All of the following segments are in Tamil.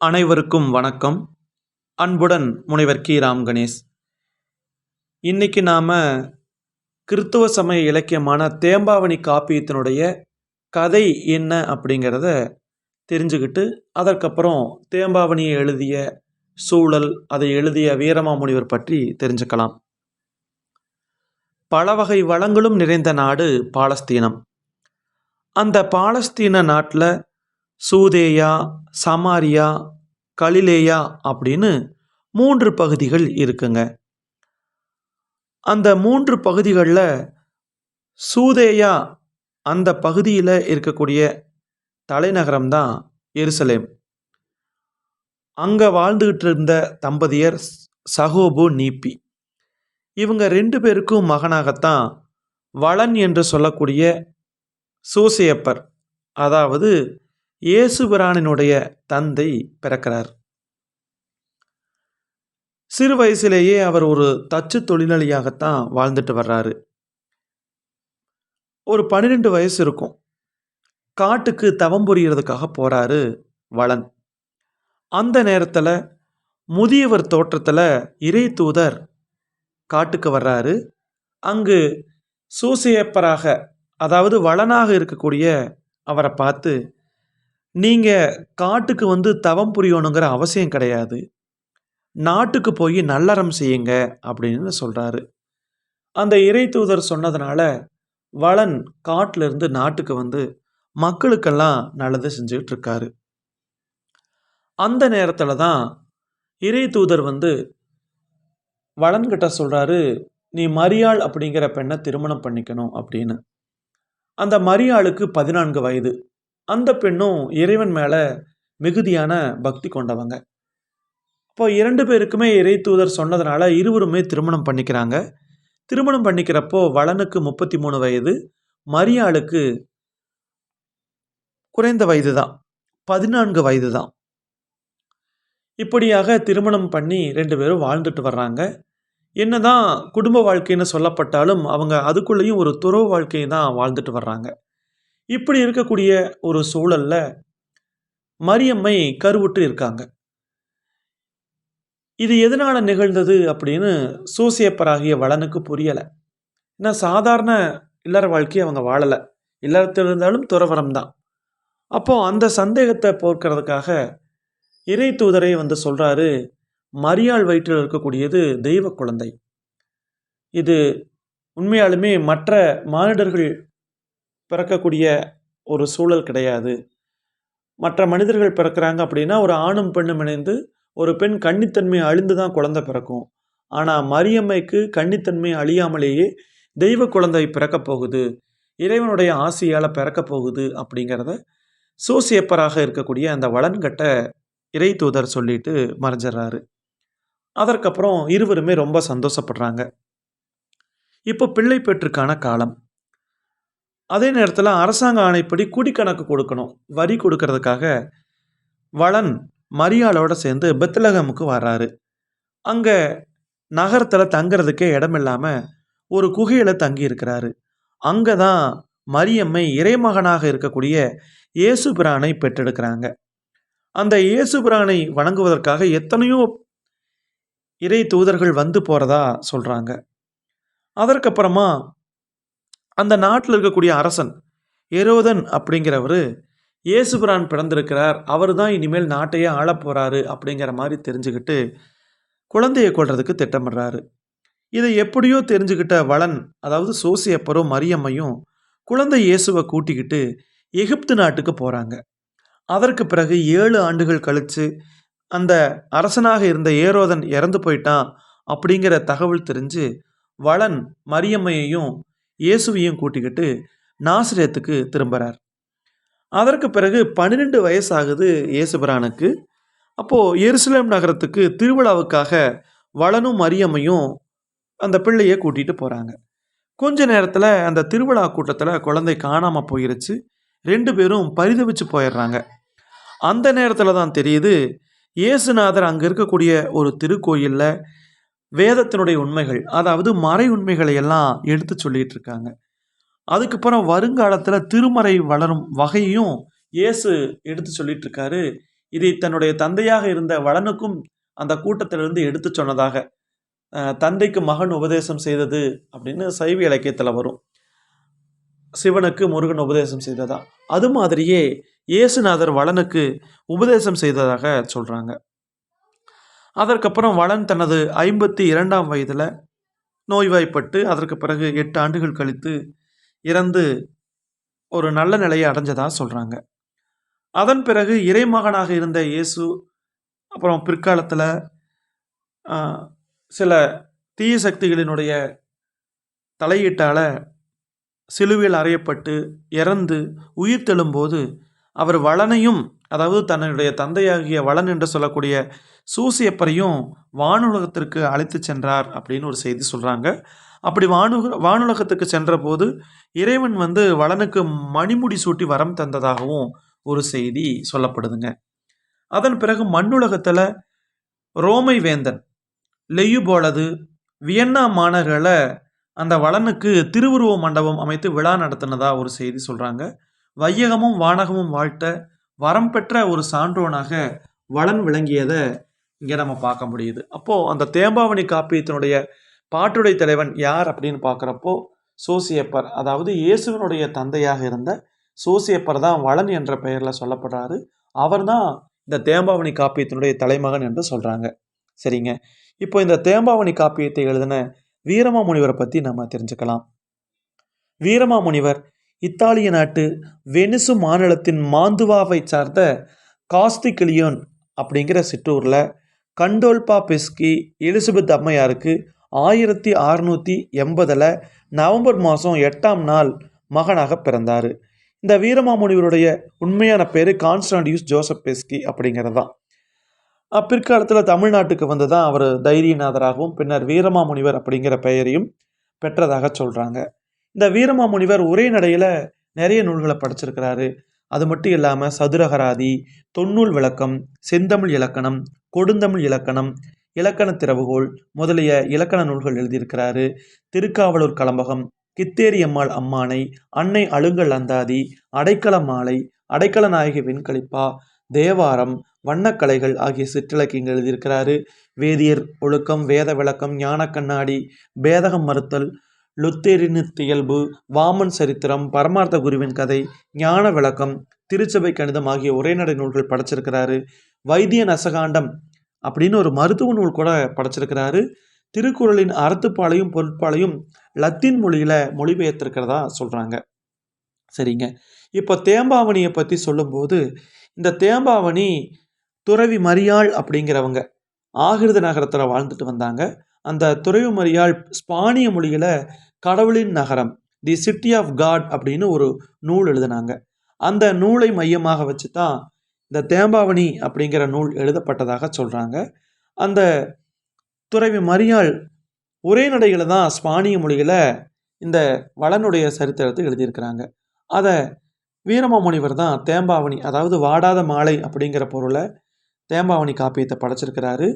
அனைவருக்கும் வணக்கம். அன்புடன் முனைவர் கி. ராம் கணேஷ். இன்னைக்கு நாம் கிறித்துவ சமய இலக்கியமான தேம்பாவணி காப்பியத்தினுடைய கதை என்ன அப்படிங்கிறத தெரிஞ்சுக்கிட்டு அதற்கப்புறம் தேம்பாவணியை எழுதிய சூழல் அதை எழுதிய வீரமாமுனிவர் பற்றி தெரிஞ்சுக்கலாம். பல வகை வளங்களும் நிறைந்த நாடு பாலஸ்தீனம். அந்த பாலஸ்தீன நாட்டில் சூதேயா சமாரியா கலிலேயா அப்படின்னு மூன்று பகுதிகள் இருக்குங்க. அந்த மூன்று பகுதிகளில் சூதேயா அந்த பகுதியில் இருக்கக்கூடிய தலைநகரம் தான் எருசலேம். அங்கே வாழ்ந்துகிட்டு இருந்த தம்பதியர் சகோபு நீப்பி. இவங்க ரெண்டு பேருக்கும் மகனாகத்தான் வளன் என்று சொல்லக்கூடிய சூசையப்பர் அதாவது இயேசுபிரானினுடைய தந்தை பிறக்கிறார். சிறு வயசிலேயே அவர் ஒரு தச்சு தொழிலாளியாகத்தான் வாழ்ந்துட்டு வர்றாரு. ஒரு பன்னிரெண்டு வயசு இருக்கும். காட்டுக்கு தவம் புரியறதுக்காக போறாரு வளன். அந்த நேரத்தில் முதியவர் தோற்றத்தில் இறை தூதர் காட்டுக்கு வர்றாரு. அங்கு சூசியப்பராக அதாவது வளனாக இருக்கக்கூடிய அவரை பார்த்து நீங்கள் காட்டுக்கு வந்து தவம் புரியணுங்கிற அவசியம் கிடையாது. நாட்டுக்கு போய் நல்லறம் செய்யுங்க அப்படின்னு சொல்கிறாரு அந்த இறை தூதர் சொன்னதுனால வளன் காட்டிலிருந்து நாட்டுக்கு வந்து மக்களுக்கெல்லாம் நல்லது செஞ்சுக்கிட்டு இருக்காரு. அந்த நேரத்தில் தான் இறை தூதர் வந்து வளன்கிட்ட சொல்கிறாரு நீ மரியாள் அப்படிங்கிற பெண்ணை திருமணம் பண்ணிக்கணும் அப்படின்னு. அந்த மரியாளுக்கு பதினான்கு வயது. அந்த பெண்ணும் இறைவன் மேலே மிகுதியான பக்தி கொண்டவங்க. இப்போ இரண்டு பேருக்குமே இறை தூதர் சொன்னதுனால இருவருமே திருமணம் பண்ணிக்கிறாங்க. திருமணம் பண்ணிக்கிறப்போ வளனுக்கு முப்பத்தி மூணு வயது மரியாளுக்கு குறைந்த வயது தான் பதினான்கு வயது தான் இப்படியாக திருமணம் பண்ணி ரெண்டு பேரும் வாழ்ந்துட்டு வர்றாங்க. என்னதான் குடும்ப வாழ்க்கைன்னு சொல்லப்பட்டாலும் அவங்க அதுக்குள்ளேயும் ஒரு துறவு வாழ்க்கையை தான் வாழ்ந்துட்டு வர்றாங்க. இப்படி இருக்கக்கூடிய ஒரு சூழல்ல மரியம்மை கருவுற்று இருக்காங்க. இது எதனால நிகழ்ந்தது அப்படின்னு சூசியப்பராகிய வளனுக்கு புரியலை. ஏன்னா சாதாரண இல்லற வாழ்க்கையை அவங்க வாழலை. இல்லறத்தில் இருந்தாலும் துறவரம் தான். அப்போ அந்த சந்தேகத்தை போர்க்கிறதுக்காக இறை தூதரை வந்து சொல்றாரு மரியாள் வயிற்றில் இருக்கக்கூடியது தெய்வ குழந்தை. இது உண்மையாலுமே மற்ற மானிடர்கள் பிறக்கக்கூடிய ஒரு சூழல் கிடையாது. மற்ற மனிதர்கள் பிறக்கிறாங்க அப்படின்னா ஒரு ஆணும் பெண்ணும் இணைந்து ஒரு பெண் கன்னித்தன்மை அழிந்து தான் குழந்தை பிறக்கும். ஆனால் மரியம்மைக்கு கன்னித்தன்மை அழியாமலேயே தெய்வ குழந்தை பிறக்கப் போகுது. இறைவனுடைய ஆசையால் பிறக்கப் போகுது அப்படிங்கிறத சோசியப்பராக இருக்கக்கூடிய அந்த வளன்கட்ட இறை தூதர் சொல்லிட்டு மறைஞ்சிடுறாரு. அதற்கப்புறம் இருவருமே ரொம்ப சந்தோஷப்படுறாங்க. இப்போ பிள்ளை பெற்றுக்கான காலம். அதே நேரத்தில் அரசாங்க ஆணைப்படி குடிக்கணக்கு கொடுக்கணும். வரி கொடுக்கறதுக்காக வளன் மரியாளோட சேர்ந்து பெத்லகமுக்கு வர்றாரு. அங்கே நகரத்தில் தங்குறதுக்கே இடம் இல்லாமல் ஒரு குகையில் தங்கி இருக்கிறாரு. அங்கே தான் மரியம்மை இறைமகனாக இருக்கக்கூடிய இயேசு பிரானை பெற்றெடுக்கிறாங்க. அந்த இயேசு பிரானை வணங்குவதற்காக எத்தனையோ இறை தூதர்கள் வந்து போகிறதா சொல்கிறாங்க அதற்கப்புறமா அந்த நாட்டில் இருக்கக்கூடிய அரசன் எரோதன் அப்படிங்கிறவர் இயேசுபிரான் பிறந்திருக்கிறார் அவர் தான் இனிமேல் நாட்டையே ஆளப்போகிறாரு அப்படிங்கிற மாதிரி தெரிஞ்சுக்கிட்டு குழந்தையை கொள்றதுக்கு திட்டமிடுறாரு. இதை எப்படியோ தெரிஞ்சுக்கிட்ட வளன் அதாவது சோசியப்பரும் மரியம்மையும் குழந்தை இயேசுவை கூட்டிக்கிட்டு எகிப்து நாட்டுக்கு போகிறாங்க அதற்கு பிறகு ஏழு ஆண்டுகள் கழித்து அந்த அரசனாக இருந்த ஏரோதன் இறந்து போயிட்டான் அப்படிங்கிற தகவல் தெரிஞ்சு வளன் மரியம்மையையும் இயேசுவையும் கூட்டிக்கிட்டு நாசிரியத்துக்கு திரும்புகிறார் அதற்கு பிறகு பன்னிரெண்டு வயசாகுது இயேசுபிரானுக்கு. அப்போது எருசலேம் நகரத்துக்கு திருவிழாவுக்காக வளனும் மரியம்மையும் அந்த பிள்ளையை கூட்டிகிட்டு போகிறாங்க கொஞ்ச நேரத்தில் அந்த திருவிழா கூட்டத்தில் குழந்தை காணாமல் போயிருச்சு. ரெண்டு பேரும் பரிதவிச்சு போயிடுறாங்க. அந்த நேரத்தில் தான் தெரியுது இயேசுநாதர் அங்கே இருக்கக்கூடிய ஒரு திருக்கோயிலில் வேதத்தினுடைய உண்மைகள் அதாவது மறை உண்மைகளை எல்லாம் எடுத்து சொல்லிட்டு இருக்காங்க. அதுக்கப்புறம் வருங்காலத்தில் திருமறை வளரும் வகையும் இயேசு எடுத்து சொல்லிட்டு இருக்காரு. இதை தன்னுடைய தந்தையாக இருந்த வளனுக்கும் அந்த கூட்டத்திலிருந்து எடுத்து சொன்னதாக தந்தைக்கு மகன் உபதேசம் செய்தது அப்படின்னு சைவ இலக்கியத்தில் வரும். சிவனுக்கு முருகன் உபதேசம் செய்ததா? அது மாதிரியே இயேசுநாதர் வளனுக்கு உபதேசம் செய்ததாக சொல்கிறாங்க அதற்கப்புறம் வளன் தனது ஐம்பத்தி இரண்டாம் வயதில் நோய்வாய்ப்பட்டு அதற்கு பிறகு எட்டு ஆண்டுகள் கழித்து இறந்து ஒரு நல்ல நிலையை அடைஞ்சதாக சொல்கிறாங்க அதன் பிறகு இறைமகனாக இருந்த இயேசு அப்புறம் பிற்காலத்தில் சில தீய சக்திகளினுடைய தலையீட்டால் சிலுவையில் அறையப்பட்டு இறந்து உயிர் தெழும்போது அவர் வளனையும் அதாவது தன்னுடைய தந்தையாகிய வளன் என்று சொல்லக்கூடிய சூசியப்பரையும் வானுலகத்திற்கு அழைத்து சென்றார் அப்படின்னு ஒரு செய்தி சொல்கிறாங்க அப்படி வானு வானுலகத்துக்கு சென்றபோது இறைவன் வந்து வளனுக்கு மணிமுடி சூட்டி வரம் தந்ததாகவும் ஒரு செய்தி சொல்லப்படுதுங்க. அதன் பிறகு மண்ணுலகத்தில் ரோமை வேந்தன் லெயுபோலது வியன்னா மாநகரில் அந்த வளனுக்கு திருவுருவ மண்டபம் அமைத்து விழா நடத்தினதா ஒரு செய்தி சொல்கிறாங்க வையகமும் வானகமும் வாழ்த்த வரம் பெற்ற ஒரு சான்றோனாக வளன் விளங்கியதை இங்கே நம்ம பார்க்க முடியுது. அப்போது அந்த தேம்பாவணி காப்பியத்தினுடைய பாட்டுடை தலைவன் யார் அப்படின்னு பார்க்குறப்போ சோசியப்பர் அதாவது இயேசுவனுடைய தந்தையாக இருந்த சோசியப்பர் தான் வளன் என்ற பெயரில் சொல்லப்படுறாரு. அவர் தான் இந்த தேம்பாவணி காப்பியத்தினுடைய தலைமகன் என்று சொல்கிறாங்க சரிங்க. இப்போ இந்த தேம்பாவணி காப்பியத்தை எழுதின வீரமாமுனிவரை பற்றி நம்ம தெரிஞ்சுக்கலாம். வீரமாமுனிவர் இத்தாலிய நாட்டு வெனிசு மாநிலத்தின் மாந்துவாவை சார்ந்த காஸ்திகிலியோன் அப்படிங்கிற சிற்றூரில் கண்டோல்பா பெஸ்கி எலிசபெத் அம்மையாருக்கு ஆயிரத்தி அறுநூற்றி எண்பதில் நவம்பர் மாதம் எட்டாம் நாள் மகனாக பிறந்தார். இந்த வீரமாமுனிவருடைய உண்மையான பேர் கான்ஸ்டாண்டியூஸ் ஜோசப் பெஸ்கி அப்படிங்கிறது தான் பிற்காலத்தில் தமிழ்நாட்டுக்கு வந்து தான் அவர் தைரியநாதராகவும் பின்னர் வீரமாமுனிவர் அப்படிங்கிற பெயரையும் பெற்றதாக சொல்கிறாங்க இந்த வீரமாமுனிவர் ஒரே நடையில் நிறைய நூல்களை படிச்சிருக்கிறாரு. அது மட்டும் இல்லாமல் சதுரகராதி தொன்னூல் விளக்கம் செந்தமிழ் இலக்கணம் கொடுந்தமிழ் இலக்கணம் இலக்கண திறவுகோள் முதலிய இலக்கண நூல்கள் எழுதியிருக்கிறாரு. திருக்காவலூர் கலம்பகம் கித்தேரியம்மாள் அம்மானை அன்னை அழுங்கல் அந்தாதி அடைக்கல மாலை அடைக்கல நாயகி வெண்கலிப்பா தேவாரம் வண்ணக்கலைகள் ஆகிய சிற்றிலக்கியங்கள் எழுதியிருக்கிறாரு. வேதியர் ஒழுக்கம் வேத விளக்கம் ஞான கண்ணாடி பேதகம் மறுத்தல் லுத்தேரினித்தியல்பு வாமன் சரித்திரம் பரமார்த்த குருவின் கதை ஞான விளக்கம் திருச்சபை கணிதம் ஆகிய உரைநடை நூல்கள் படைச்சிருக்கிறாரு. வைத்திய நசகாண்டம் அப்படின்னு ஒரு மருத்துவ நூல் கூட படைச்சிருக்கிறாரு. திருக்குறளின் அறத்துப்பாலையும் பொருட்பாலையும் லத்தீன் மொழியில் மொழிபெயர்த்திருக்கிறதா சொல்கிறாங்க சரிங்க. இப்போ தேம்பாவணியை பற்றி சொல்லும்போது இந்த தேம்பாவணி துறவி மரியாள் அப்படிங்கிறவங்க ஆகிருத நகரத்தில் வாழ்ந்துட்டு வந்தாங்க. அந்த துறவி ஸ்பானிய மொழியில் கடவுளின் நகரம் தி சிட்டி ஆஃப் காட் அப்படின்னு ஒரு நூல் எழுதினாங்க. அந்த நூலை மையமாக வச்சு தான் இந்த தேம்பாவணி அப்படிங்கிற நூல் எழுதப்பட்டதாக சொல்கிறாங்க அந்த துறவி மரியாள் நடையில் தான் ஸ்பானிய மொழியில் இந்த வளனுடைய சரித்திரத்தை எழுதியிருக்கிறாங்க. அதை வீரமாமுனிவர் தான் தேம்பாவணி அதாவது வாடாத மாலை அப்படிங்கிற பொருளை தேம்பாவணி காப்பியத்தை படைச்சிருக்கிறாரு.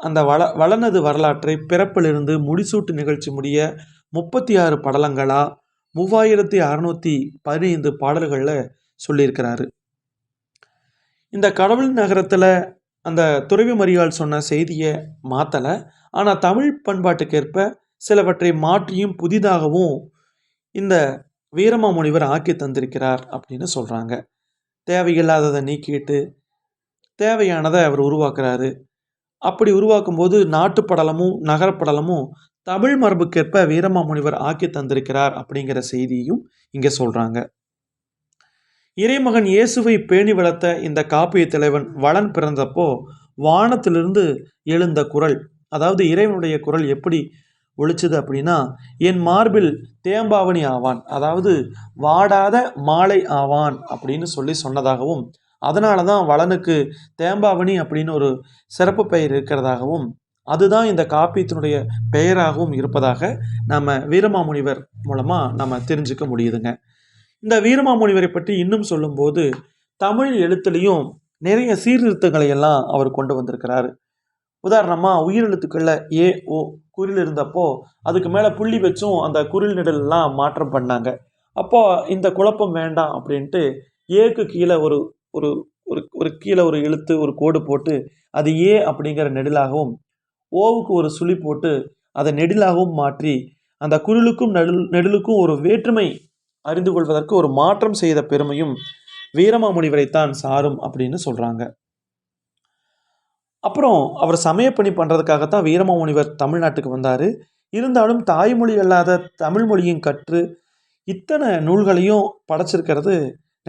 அந்த வள வளனது வரலாற்றை பிறப்பிலிருந்து முடிசூட்டு நிகழ்ச்சி முடிய முப்பத்தி ஆறு படலங்களாக மூவாயிரத்தி அறநூற்றி பதினைந்து பாடல்களில் சொல்லியிருக்கிறாரு. இந்த கடவுள் நகரத்தில் அந்த துறவி மரியாள் சொன்ன செய்தியை மாற்றலை ஆனால் தமிழ் பண்பாட்டுக்கேற்ப சிலவற்றை மாற்றியும் புதிதாகவும் இந்த வீரமாமுனிவர் ஆக்கி தந்திருக்கிறார் அப்படின்னு சொல்கிறாங்க தேவையில்லாததை நீக்கிட்டு தேவையானதை அவர் உருவாக்குறாரு. அப்படி உருவாக்கும் உருவாக்கும்போது நாட்டுப்படலமும் நகரப்படலமும் தமிழ் மரபுக்கேற்ப வீரமாமுனிவர் ஆக்கி தந்திருக்கிறார் அப்படிங்கிற செய்தியும் இங்கே சொல்கிறாங்க இறைமகன் இயேசுவை பேணி வளர்த்த இந்த காப்பிய தலைவன் வளன் பிறந்தப்போ வானத்திலிருந்து எழுந்த குரல் அதாவது இறைவனுடைய குரல் எப்படி ஒழிச்சது அப்படின்னா என் மார்பில் தேம்பாவணி ஆவான் அதாவது வாடாத மாலை ஆவான் அப்படின்னு சொல்லி சொன்னதாகவும் அதனால தான் வளனுக்கு தேம்பாவணி அப்படின்னு ஒரு சிறப்பு பெயர் இருக்கிறதாகவும் அதுதான் இந்த காப்பியத்தினுடைய பெயராகவும் இருப்பதாக நம்ம வீரமாமுனிவர் மூலமாக நம்ம தெரிஞ்சுக்க முடியுதுங்க. இந்த வீரமாமுனிவரை பற்றி இன்னும் சொல்லும்போது தமிழ் எழுத்துலேயும் நிறைய சீர்திருத்தங்களை எல்லாம் அவர் கொண்டு வந்திருக்கிறார். உதாரணமாக உயிரெழுத்துக்களில் ஏ ஓ குறில் இருந்தப்போ அதுக்கு மேலே புள்ளி வச்சும் அந்த குரில் நிடல்லாம் மாற்றம் பண்ணாங்க. அப்போது இந்த குழப்பம் வேண்டாம் அப்படின்ட்டு ஏக்கு கீழே ஒரு ஒரு ஒரு ஒரு கீழே ஒரு இழுத்து ஒரு கோடு போட்டு அது ஏ அப்படிங்கிற நெடிலாகவும் ஓவுக்கு ஒரு சுழி போட்டு அதை நெடிலாகவும் மாற்றி அந்த குரலுக்கும் நடு நெடிலுக்கும் ஒரு வேற்றுமை அறிந்து கொள்வதற்கு ஒரு மாற்றம் செய்த பெருமையும் வீரமாமுனிவரைத்தான் சாரும் அப்படின்னு சொல்கிறாங்க அப்புறம் அவர் சமயப்பணி பண்ணுறதுக்காகத்தான் வீரமாமுனிவர் தமிழ்நாட்டுக்கு வந்தார். இருந்தாலும் தாய்மொழி அல்லாத தமிழ் மொழியும் கற்று இத்தனை நூல்களையும் படைச்சிருக்கிறது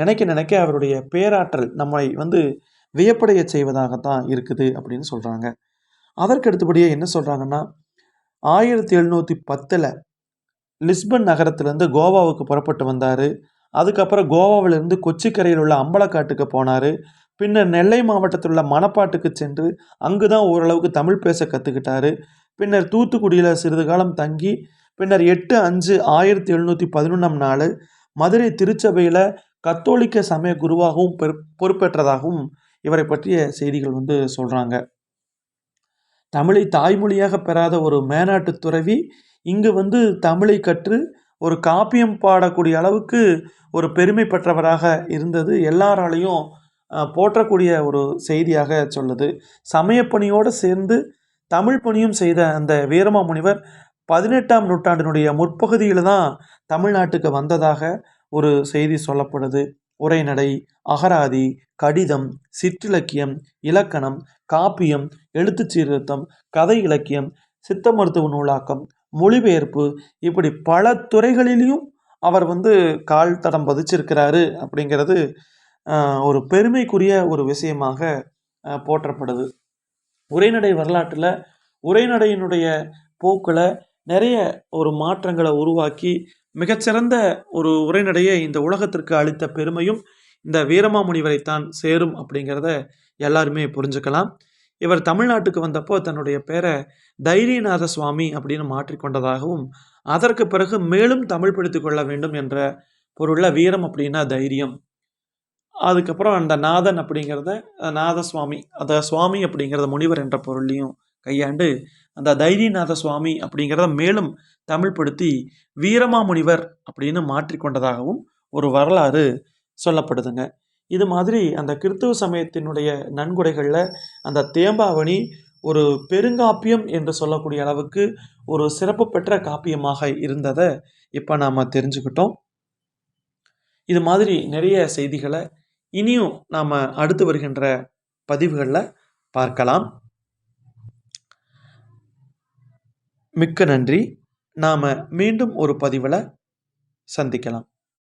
நினைக்க நினைக்க அவருடைய பேராற்றல் நம்மை வந்து வியப்படைய செய்வதாகத்தான் இருக்குது அப்படின்னு சொல்கிறாங்க அதற்கு அடுத்தபடியே என்ன சொல்கிறாங்கன்னா ஆயிரத்தி எழுநூற்றி பத்தில் லிஸ்பன் நகரத்திலேருந்து கோவாவுக்கு புறப்பட்டு வந்தார். அதுக்கப்புறம் கோவாவிலிருந்து கொச்சிக்கரையில் உள்ள அம்பலக்காட்டுக்கு போனார். பின்னர் நெல்லை மாவட்டத்தில் உள்ள மணப்பாட்டுக்கு சென்று அங்கு தான் ஓரளவுக்கு தமிழ் பேச கற்றுக்கிட்டாரு பின்னர் தூத்துக்குடியில் சிறிது காலம் தங்கி பின்னர் எட்டு அஞ்சு ஆயிரத்தி எழுநூற்றி பதினொன்றாம் நாள் மதுரை திருச்சபையில் கத்தோலிக்க சமய குருவாகவும் பொறுப்பேற்றதாகவும் இவரை பற்றிய செய்திகள் வந்து சொல்கிறாங்க தமிழை தாய்மொழியாக பெறாத ஒரு மேனாட்டு துறவி இங்கு வந்து தமிழை கற்று ஒரு காப்பியம் பாடக்கூடிய அளவுக்கு ஒரு பெருமை பெற்றவராக இருந்தது. எல்லாராலையும் போற்றக்கூடிய ஒரு செய்தியாக சொல்லுது. சமயப்பணியோடு சேர்ந்து தமிழ் பணியும் செய்த அந்த வீரமாமுனிவர் பதினெட்டாம் நூற்றாண்டினுடைய முற்பகுதியில் தான் தமிழ்நாட்டுக்கு வந்ததாக ஒரு செய்தி சொல்லப்படுது. உரைநடை அகராதி கடிதம் சிற்றிலக்கியம் இலக்கணம் காப்பியம் எழுத்து சீர்திருத்தம் கதை இலக்கியம் சித்த மருத்துவ நூலாக்கம் மொழிபெயர்ப்பு இப்படி பல துறைகளிலையும் அவர் வந்து கால் தடம் பதிச்சிருக்கிறாரு அப்படிங்கிறது ஒரு பெருமைக்குரிய ஒரு விஷயமாக போற்றப்படுது. உரைநடை வரலாற்றில் உரைநடையினுடைய போக்கில் நிறைய ஒரு மாற்றங்களை உருவாக்கி மிகச்சிறந்த ஒரு உரைநடையை இந்த உலகத்திற்கு அளித்த பெருமையும் இந்த வீரமாமுனிவரைத்தான் சேரும் அப்படிங்கிறத எல்லாருமே புரிஞ்சுக்கலாம். இவர் தமிழ்நாட்டுக்கு வந்தப்போ தன்னுடைய பேரை தைரியநாத சுவாமி அப்படின்னு மாற்றிக்கொண்டதாகவும் அதற்கு பிறகு மேலும் தமிழ் பிடித்து கொள்ள வேண்டும் என்ற பொருளில் வீரம் அப்படின்னா தைரியம். அதுக்கப்புறம் அந்த நாதன் அப்படிங்கிறத நாதசுவாமி அந்த சுவாமி அப்படிங்கிறத முனிவர் என்ற பொருளையும் கையாண்டு அந்த தைரியநாத சுவாமி அப்படிங்கிறத மேலும் தமிழ்படுத்தி வீரமாமுனிவர் அப்படின்னு மாற்றிக்கொண்டதாகவும் ஒரு வரலாறு சொல்லப்படுதுங்க. இது மாதிரி அந்த கிறித்துவ சமயத்தினுடைய நன்கொடைகளில் அந்த தேம்பாவணி ஒரு பெருங்காப்பியம் என்று சொல்லக்கூடிய அளவுக்கு ஒரு சிறப்பு பெற்ற காப்பியமாக இருந்ததை இப்போ நாம் தெரிஞ்சுக்கிட்டோம். இது மாதிரி நிறைய செய்திகளை இனியும் நாம் அடுத்து வருகின்ற பதிவுகளில் பார்க்கலாம். மிக்க நன்றி. நாம் மீண்டும் ஒரு பதிவில் சந்திக்கலாம்.